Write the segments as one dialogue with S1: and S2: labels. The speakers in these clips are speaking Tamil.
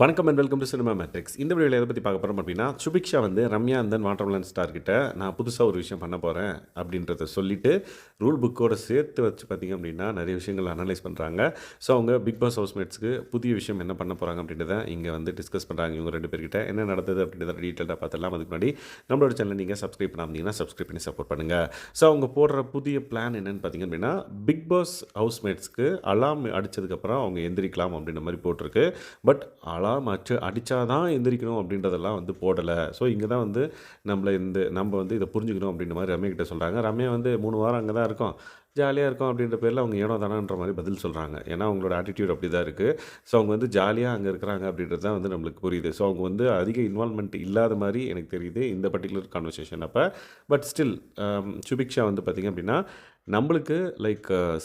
S1: வணக்கம் and welcome to Cinema Matrix இந்த வீடியோவில் எதை பற்றி பார்க்க போகிறோம் அப்படின்னா சுபிக்ஷா வந்து ரம்யா அந்தன் வாட்டர்மலன் ஸ்டார் கிட்ட நான் புதுசாக ஒரு விஷயம் பண்ண போகிறேன் அப்படின்றத சொல்லிட்டு ரூல் புக்கோட சேர்த்து வச்சு பார்த்தீங்க அப்படின்னா நிறைய விஷயங்கள் அனலைஸ் பண்ணுறாங்க ஸோ அவங்க பிக் பாஸ் ஹவுஸ்மேட்ஸ்க்கு புதிய விஷயம் என்ன பண்ண போகிறாங்க அப்படின்றத இங்கே வந்து டிஸ்கஸ் பண்ணுறாங்க இவங்க ரெண்டு பேர்கிட்ட. என்ன நடந்தது அப்படின்றத டீட்டெயிலாக பார்த்துலாம் அதுக்கு முன்னாடி நம்மளோட சேனல் நீங்கள் சப்ஸ்கிரைப் பண்ணாமீங்கன்னா சப்ஸ்கிரைப் பண்ணி சப்போர்ட் பண்ணுங்கள் ஸோ அவங்க போடுற புதிய பிளான் என்னென்னு பார்த்தீங்க அப்படின்னா பிக் பாஸ் ஹவுஸ்மேட்ஸ்க்கு அலாம் அடித்ததுக்கப்புறம் அவங்க எந்திரிக்கலாம் அப்படின்ற மாதிரி போட்டிருக்கு. பட் அலாம் அச்சு அடித்தாதான் எந்திரிக்கணும் அப்படின்றதெல்லாம் வந்து போடலை. ஸோ இங்கே தான் வந்து நம்மளை இந்த நம்ம வந்து இதை புரிஞ்சுக்கணும் அப்படின்ற மாதிரி ரம்யா கிட்டே சொல்கிறாங்க ரம்யா வந்து மூணு வாரம் அங்கே தான் இருக்கோம். ஜாலியாக இருக்கும் அப்படின்ற பேரில் அவங்க ஏனோ தானான்ற மாதிரி பதில் சொல்கிறாங்க ஏன்னா அவங்களோட ஆட்டிடியூட் அப்படி தான் இருக்குது ஸோ அவங்க வந்து ஜாலியாக அங்கே இருக்கிறாங்க அப்படின்றது தான் வந்து நம்மளுக்கு புரியுது. ஸோ அவங்க வந்து அதிக இன்வால்மெண்ட் இல்லாத மாதிரி எனக்கு தெரியுது இந்த பர்டிகுலர் கான்வர்சேஷன் அப்போ. பட் ஸ்டில் சுபிக்ஷா வந்து பார்த்திங்க அப்படின்னா நம்மளுக்கு லைக் uh,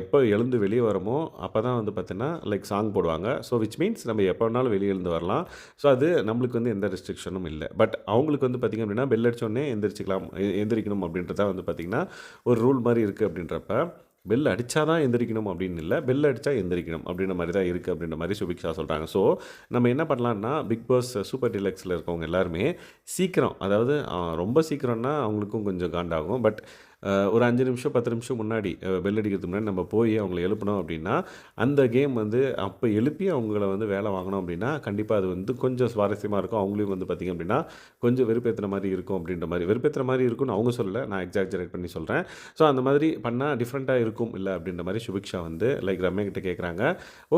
S1: எப்போ எழுந்து வெளியே வரமோ அப்போ தான் வந்து பார்த்தீங்கன்னா லைக் சாங் போடுவாங்க. ஸோ விச் மீன்ஸ் நம்ம எப்போ வேணாலும் வெளியே எழுந்து வரலாம். ஸோ அது நம்மளுக்கு வந்து எந்த ரெஸ்ட்ரிக்ஷனும் இல்லை. பட் அவங்களுக்கு வந்து பார்த்திங்க அப்படின்னா பெல் அடித்தோடனே எந்திரிச்சிக்கலாம் எந்திரிக்கணும் அப்படின்றதான் வந்து பார்த்திங்கன்னா ஒரு ரூல் மாதிரி இருக்குது அப்படின்றப்ப பெல் அடித்தா தான் எந்திரிக்கணும் அப்படின்னு இல்லை. பெல் அடித்தா எந்திரிக்கணும் அப்படின்ற மாதிரி தான் இருக்குது அப்படின்ற மாதிரி சுபிக்ஷா சொல்கிறாங்க ஸோ நம்ம என்ன பண்ணலான்னா பிக் பாஸ் சூப்பர் டிலக்ஸில் இருக்கவங்க எல்லாருமே சீக்கிரம் அதாவது ரொம்ப சீக்கிரம்னா அவங்களுக்கும் கொஞ்சம் காண்டாகும். பட் ஒரு அஞ்சு நிமிஷம் பத்து நிமிஷம் முன்னாடி பெல் அடிக்கிறதுக்கு முன்னாடி நம்ம போய் அவங்கள எழுப்பினோம் அப்படின்னா அந்த கேம் வந்து அப்போ எழுப்பி அவங்கள வந்து வேலை வாங்கினோம் அப்படின்னா கண்டிப்பாக அது வந்து கொஞ்சம் சுவாரஸ்யமாக இருக்கும். அவங்களையும் வந்து பார்த்திங்க அப்படின்னா கொஞ்சம் வெறுப்பேற்றுற மாதிரி இருக்கும் அப்படின்ற மாதிரி. வெறுப்பேற்றுற மாதிரி இருக்கும்னு அவங்க சொல்லலை நான் எக்ஸாக்ஜரேட் பண்ணி சொல்கிறேன் ஸோ அந்த மாதிரி பண்ணால் டிஃப்ரெண்ட்டாக இருக்கும் இல்லை அப்படின்ற மாதிரி சுபிக்ஷா வந்து லைக் ரம்யா கிட்ட கேட்குறாங்க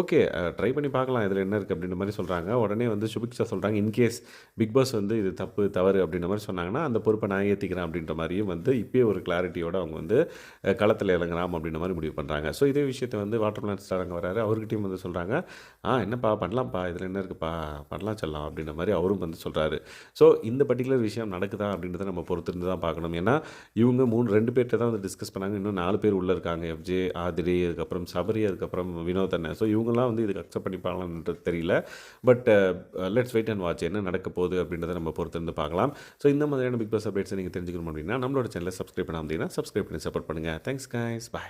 S1: ஓகே ட்ரை பண்ணி பார்க்கலாம் இதில் என்ன இருக்குது அப்படின்ற மாதிரி சொல்கிறாங்க உடனே வந்து சுபிக்ஷா சொல்கிறாங்க இன்கேஸ் பிக் பாஸ் வந்து இது தப்பு தவறு அப்படின்ற மாதிரி சொன்னாங்கன்னா அந்த பொறுப்பை நான் ஏற்றிக்கிறேன் அப்படின்ற மாதிரியும் வந்து இப்போயே ஒரு கிளாரிட்டியோடு அவங்க வந்து களத்தில் இறங்குறாம் அப்படின்ற மாதிரி முடிவு பண்ணுறாங்க ஸோ இதே விஷயத்தை வந்து வாட்டர் பிளான் ஸ்டாரங்க வராரு. அவர்கிட்டையும் வந்து சொல்கிறாங்க ஆ என்னப்பா பண்ணலாம்ப்பா இதில் என்ன இருக்குப்பா பண்ணலாம் சொல்லலாம் அப்படின்ற மாதிரி அவரும் வந்து சொல்கிறாரு ஸோ இந்த பர்டிகுலர் விஷயம் நடக்குதா அப்படின்றத நம்ம பொறுத்திருந்து தான் பார்க்கணும். ஏன்னா இவங்க மூணு ரெண்டு பேர்கிட்ட தான் வந்து டிஸ்கஸ் பண்ணாங்க. இன்னும் நாலு பேர் உள்ளே இருக்காங்க. எஃப்ஜே ஆதிரி அதுக்கப்புறம் சபரி அதுக்கப்புறம் வினோத் அண்ணன். ஸோ இவங்கெல்லாம் வந்து இதுக்கு அக்செப்ட் பண்ணிப்பாங்களான்றது தெரியல. But let's wait and watch என்ன நடக்க போகுது அப்படின்றத நம்ம பொறுத்திருந்து பார்க்கலாம். ஸோ இந்த மாதிரியான பிக் பாஸ் அப்டேட்ஸை நீங்கள் தெரிஞ்சுக்கணும் அப்படின்னா நம்மளோட சேனலை சப்ஸ்கிரைப் பண்ணாமல் அப்படின்னா சப்ஸ்கிரைப் பண்ணி சப்போர்ட் பண்ணுங்கள் தேங்க்ஸ் guys. பாய்